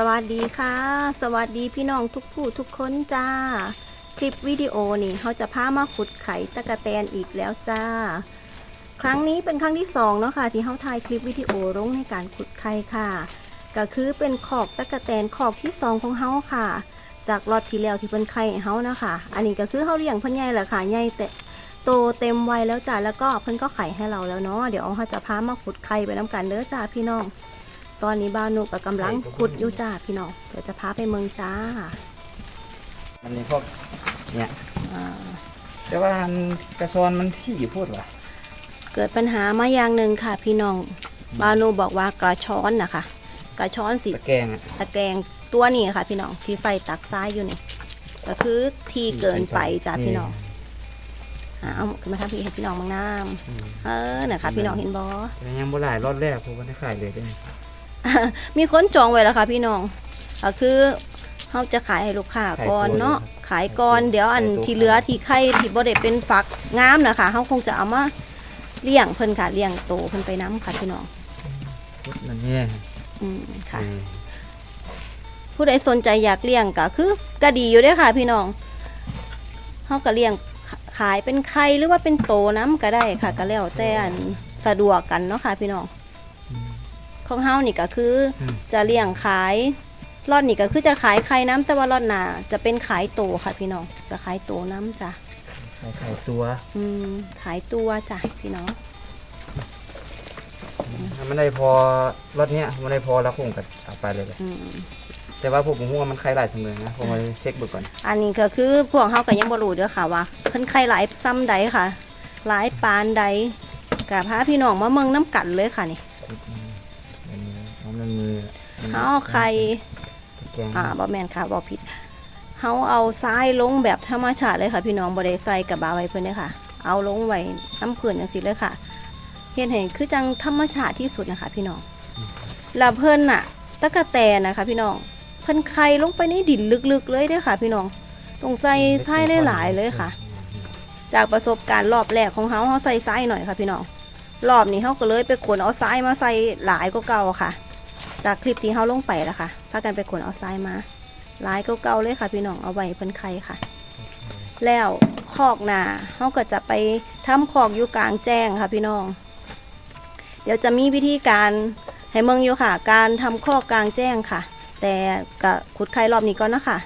สวัสดีค่ะ สวัสดีพี่น้องทุกผู้ทุกคนจ้า คลิปวิดีโอนี่เขาจะพามาขุดไข่ตะกะแตนอีกแล้วจ้า ครั้งนี้เป็นครั้งที่สองเนาะค่ะที่เขาถ่ายคลิปวิดีโอลงในการขุดไข่ค่ะ ก็คือเป็นขอกตะกะแตนขอกที่สองของเขาค่ะ จากรอดที่แล้วที่เป็นไข่ให้เขานะคะ อันนี้ก็คือเขาเลี้ยงเพิ่นใหญ่แหละค่ะใหญ่แต่โตเต็มวัยแล้วจ้าแล้วก็เพิ่นก็ไข่ให้เราแล้วเนาะเดี๋ยวเขาจะพามาขุดไข่ไปน้ำกันเด้อจ้าพี่น้อง ตอนนี้บ้านหนูก็กำลังขุดอยู่จ้าพี่น้องเดี๋ยวจะพาไปเมืองจ้ามันมีพวกเนี่ยอ่า แต่ว่ามันกระซอนมันที่พูดว่ะเกิดปัญหามาอย่างหนึ่งค่ะ พี่น้องบ้านหนูบอกว่ากระช้อนนะคะกระช้อนสีตะแกรงอะตะแกรงตัวนี้ค่ะ พี่น้องที่ใส่ตักซ้ายอยู่นี่ก็คือทีเกินไปจ้าพี่น้องอ่าเอาขึ้นมาทำพี่ให้พี่น้องบางน้อืมำเออนะคะพี่น้องเห็นบอ แต่ยังบ่หลายรอดแรกผมก็ได้ขายเลยได้ มีคนจองไว้แล้วค่ะพี่น้องก็คือเขาจะขายให้ลูกค้าก่อนเนาะขายก่อนเดี๋ยวอันที่เหลือที่ไข่ที่บ่ได้เป็นฝักงามนะคะเขาคงจะเอามาเลี้ยงเพิ่นค่ะเลี้ยงโตเพิ่นไปน้ำค่ะพี่น้องพุดนั่นเนี่ยอืมค่ะเออผู้ใดสนใจอยากเลี้ยงก็คือก็ดีอยู่เด้อค่ะ พี่น้องเขาก็เลี้ยงขขายเป็นไข่หรือว่าเป็นโตน้ำก็ได้ค่ะ ก็แล้วแต่อันสะดวกกันเนาะค่ะ พี่น้องอืม ของเฮานี่ก็คืออมจะเลี้ยงขายรอดนี่ก็คือจะขายไข่น้ำแต่ว่ารอดหนาจะเป็นขายโตค่ะพี่น้องจะขายโตน้ำจ้ะขายขายตัวอืมขายตัวจ้ะพี่น้องถ้ามันได้พอรถเนี้ยมันได้พอแล้วผมก็เอาไปเลยเลยอืมแต่ว่าผมผมว่ามันใครหลายเสมอนะผมมาเช็คเบิกก่อนอันนี้ก็คือพวกเฮาก็ยังบ่รู้เด้อค่ะว่าเพิ่นไข่หลายซ้ำใดค่ะ หลายปานใดกับพาพี่น้องมาเมืองน้ำกันเลยค่ะนี่พุดมัน เฮาเอาไข่ตะแกรงอ่าบ่แม่นค่ะบ่ผิดเฮาเอาทรายลงแบบธรรมชาติเลยค่ะ พี่น้องบ่ได้ใส่กับบาไว้เพิ่นเด้อค่ะ เอาลงไว้น้ำพื้นจังซี่เลยค่ะเฮ็ดให้คือจังธรรมชาติที่สุดนะคะ พี่น้องแล้วเพิ่นน่ะตะกะแตนนะคะ พี่น้องเพิ่นไข่ลงไปในดินลึกๆเลยเด้อค่ะ พี่น้องต้องใส่ทรายได้หลายเลยค่ะ จากประสบการณ์รอบแรกของเฮาเฮาใส่ทรายหน่อยค่ะ พี่น้องรอบนี้เฮาก็เลยไปขนเอาทรายมาใส่หลายกว่าเก่าค่ะ จากคลิปที่เฮาลงไปแล้วค่ะพากันไปขนเอาทรายมาหลายก็เก่าๆเลยค่ะ พี่น้องเอาไว้เพิ่นไข่ค่ะ แล้วคอกนาเขาก็จะไปทำคอกอยู่กลางแจ้งค่ะพี่น้อง เดี๋ยวจะมีวิธีการให้เมืองอยู่ค่ะ การทำคอกกลางแจ้งค่ะ แต่ก็ขุดไข่รอบนี้ก่อนนะคะ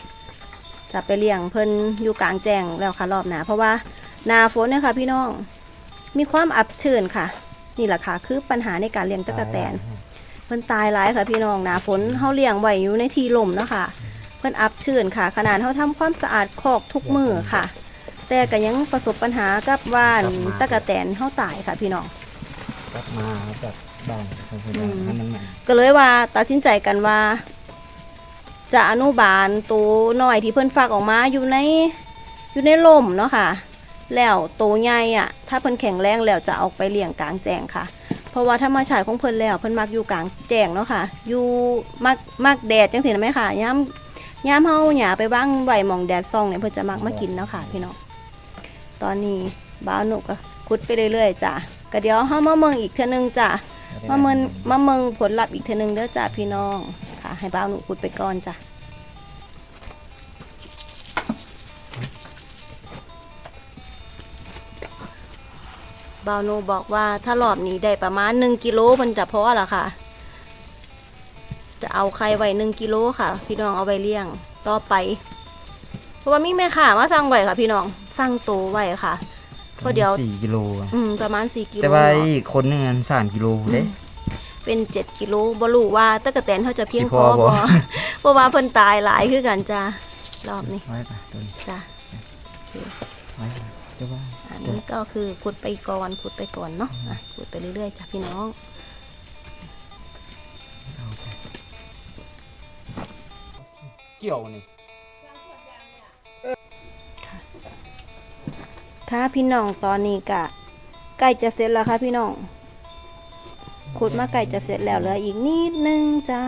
จะไปเลี้ยงเพิ่นอยู่กลางแจ้งแล้วค่ะรอบหนาเพราะว่าหนาฝนเนี่ยค่ะ พี่น้องมีความอับชื้นค่ะ นี่แหละค่ะคือปัญหาในการเลี้ยงตะกะแตน เพิ่นตายหลายค่ะพี่น้องหนาฝนเฮาเลี้ยงไว้อยู่ในที่ลมเนาะค่ะ เพิ่นอับชื้นค่ะ ขนาดเฮาทำความสะอาดคอกทุกมือค่ะ แต่ก็ยังประสบปัญหากับว่านตะกะแตนเฮาตายค่ะพี่น้อง กลับมาจากบ้านของคุณอืมให้มันใหม่ก็เลยว่าตัดสินใจกันว่า จะอนุบาลตัวน้อยที่เพิ่นฝากออกมาอยู่ในอยู่ในลมเนาะค่ะ แล้วตัวใหญ่อะถ้าเพิ่นแข็งแรงแล้วจะเอาไปเลี้ยงกลางแจ้งค่ะ เพราะว่าธรรมชาติของเพิ่นแล้วเพิ่นมักอยู่กลางแจ้งเนาะค่ะ อยู่มักมักแดดจังซี่นะไหมค่ะยามยามเฮาหยาไปบ้างไหวหมองแดดส่องเนี่ยเพิ่นจะมักมากินเนาะค่ะ พี่น้องตอนนี้บ้าวหนุก็ขุดไปเรื่อยๆจ้ะก็เดี๋ยวเฮามาเมืองอีกเทื่อนึงจ้ะมาเมินมาเมิงผลลัพธ์อีกเทอนึงเด้อจ้าพี่น้องค่ะ ให้บ้าวหนูขุดไปก่อนจ้ะ บ้าวหนูบอกว่าถ้ารอบนี้ได้ประมาณหนึ่งกิโลมันจะพอละค่ะ จะเอาไข่ไว้หนึ่งกิโลค่ะ พี่น้องเอาไว้เลี้ยงต่อไป เพราะว่ามีแม่ค่ะมาสั่งไว้ค่ะ พี่น้องสั่งโตวไว้ค่ะเพราะเดี๋ยวสี่กิโลอะอืมประมาณสี่กิโลแต่ว่าเนาะอีกคนหนึงอันสามกิโลเด้ เป็นเจ็ดกิโลบ่รู้ว่าตะกะแตนเขาจะเพียงสิพพออบ่ บ่เพราะว่าเพิ่นตายหลายคือกันจ้ารอบนี้ไว้ป่ะตัวนี้จ้ะ ไว้ป่ะเดี๋ยวว่าอันนี้ก็คือขุดไปก่อนขุดไปก่อนเนาะอะขุดไปเรื่อยๆจ้ะพี่น้องเอาไปเกี่ยวนี่ค่ะพี่น้องตอนนี้ก็ใกล้จะเสร็จแล้วค่ะพี่น้องขุดมาใกล้จะเสร็จแล้วเหลืออีกนิดนึงจ้า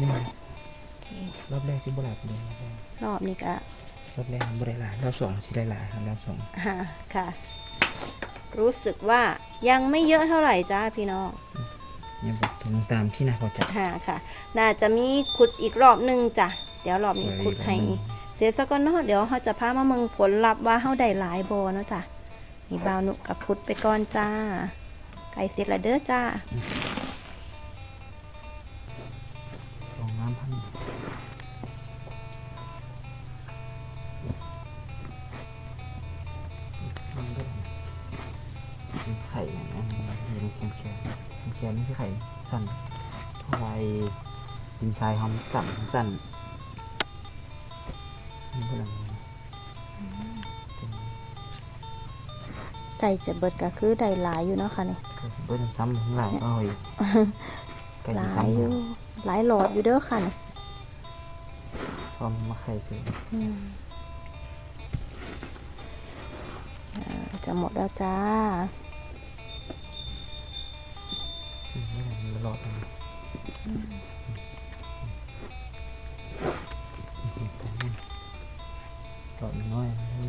นี่รอบแรกที่บ่หลายเลยรอบนี้ก็ รอบแรกมันบ่ได้หลายรอบสองสิได้หลายครับรอบสองอ่าค่ะ รู้สึกว่ายังไม่เยอะเท่าไหร่จ้าพี่น้องมเนี่ยบอกถึงตามที่นายเขาจัดหาค่ะ น่าจะมีขุดอีกรอบหนึงจ้ะเดี๋ยวรอบนี้ขุดให้เสร็จสักก่อนเนาะเดี๋ยวเขาจะพามาเมืองผลลัพธ์ว่าเขาได้หลายบอเนาะจ้ะนี่บ่าวนุกกับพุดไปก่อนจ้าไก่เสร็จและเด้อจ้า เพราะว่าไอ้ดินทรายหอมต่ำสั้นนี่ก็ลังไก่จะเบิดก็คือได้หลายอยู่เนาะค่ะนี่ก็เบิ้ลซ้ำข้างหลังเอ้ยไก่หจะลายซ้ำอยู่หลายหลอดอยู่เด้อค่ะนี่พร้อมมาไข่ซื้ออืมอ่าจะหมดแล้วจ้าอืมไม่ได้มันรอด นะรอดน้อยไม่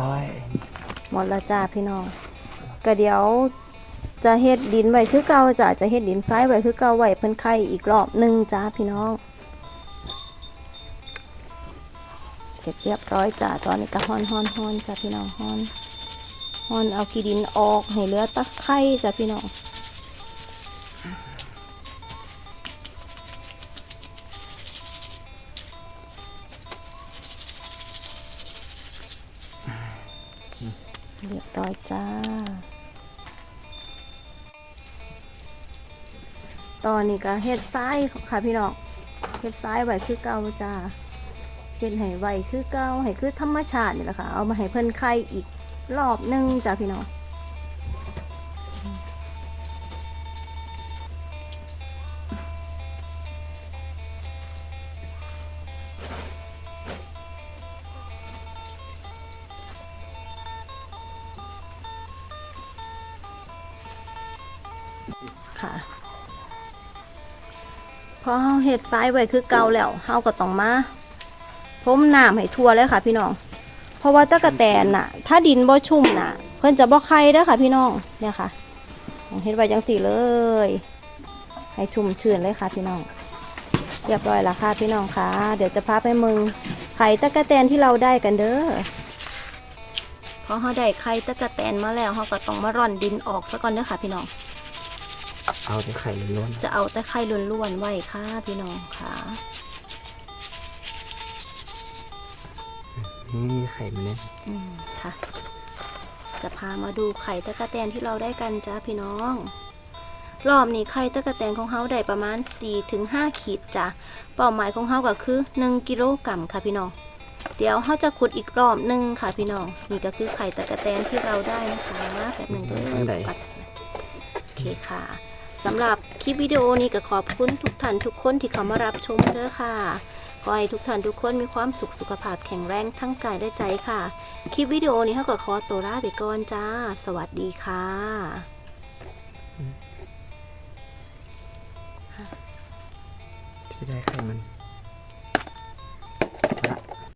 ร้อยมอย หมดล้วจ้าพี่น้องก็เดี๋ยวจะเฮ็ดดินไว้คือเก่าจ้ะจะเฮ็ดดินทรายไว้คือเก่าไว้เพิ่นไข่อีกรอบหนึ่งจ้าพี่น้องเสร็จเรียบร้อยจ้าตอนนี้ก็ฮ้อนฮ้อนฮ้อนจ้าพี่น้องฮ้อนฮ้อนเอาขี้ดินออกให้เหลือตะไข่จ้าพี่น้อง เรียบร้อยจ้า ตอนนี้ก็เฮ็ดซ้ายค่ะพี่น้องเฮ็ดซ้ายไว้คือเก่าจ้าเฮ็ดให้ไว้คือเก่าให้คือธรรมชาตินี่แหละค่ะ เอามาให้เพิ่นไข่อีกรอบหนึงจ้าพี่น้อง ค่ะพอเฮาเฮ็ดซ้ายไว้คือเก่าแล้วเฮาก็ต้องมาพรมน้ำให้ทั่วเลยค่ะ พี่น้อง เพราะว่าตะกะแตนน่ะ ถ้าดินบ่ชุ่มน่ะ เพิ่นจะบ่ไข่เด้อค่ะ พี่น้องเนี่ยค่ะเฮ็ดไว้จังสี่เลย ให้ชุ่มชื้นเลยค่ะ พี่น้อง เรียบร้อยแล้วค่ะ พี่น้องค่ะ เดี๋ยวจะพาไปมืองไข่ตะกะแตนที่เราได้กันเด้อพอเฮาได้ไข่ตะกะแตนมาแล้วเฮาก็ต้องมาร่อนดินออกซะก่อนเด้อค่ะ พี่น้อง เอาแต่ไข่ล้วนจะเอาแต่ไข่ล้วนๆไว้ค่ะพี่น้องค่ะๆนี่ไข่มันเนี่ยอืมค่ะ จะพามาดูไข่ตะกะแตนที่เราได้กันจ้าพี่น้อง รอบนี้ไข่ตะกะแตนของเฮาได้ประมาณ4-5ขีดจ้ะเป้าหมายของเฮาก็คือ 1กิโลกรัมค่ะพี่น้องเดี๋ยวเฮาจะขุดอีกรอบหนึงค่ะพี่น้อง นี่ก็คือไข่ตะกะแตนที่เราได้นะคะแบบหนึ่งเด้อปัดโอเคค่ะ สำหรับคลิปวิดีโอนี้ก็ขอบคุณทุกท่านทุกคนที่เข้ามารับชมเด้อค่ะขอให้ทุกท่านทุกคนมีความสุขสุขภาพแข็งแรงทั้งกายและใจค่ะ คลิปวิดีโอนี้เขาก็ขอตัวลาไปก่อนจ้า สวัสดีค่ะที่ได้ใครมัน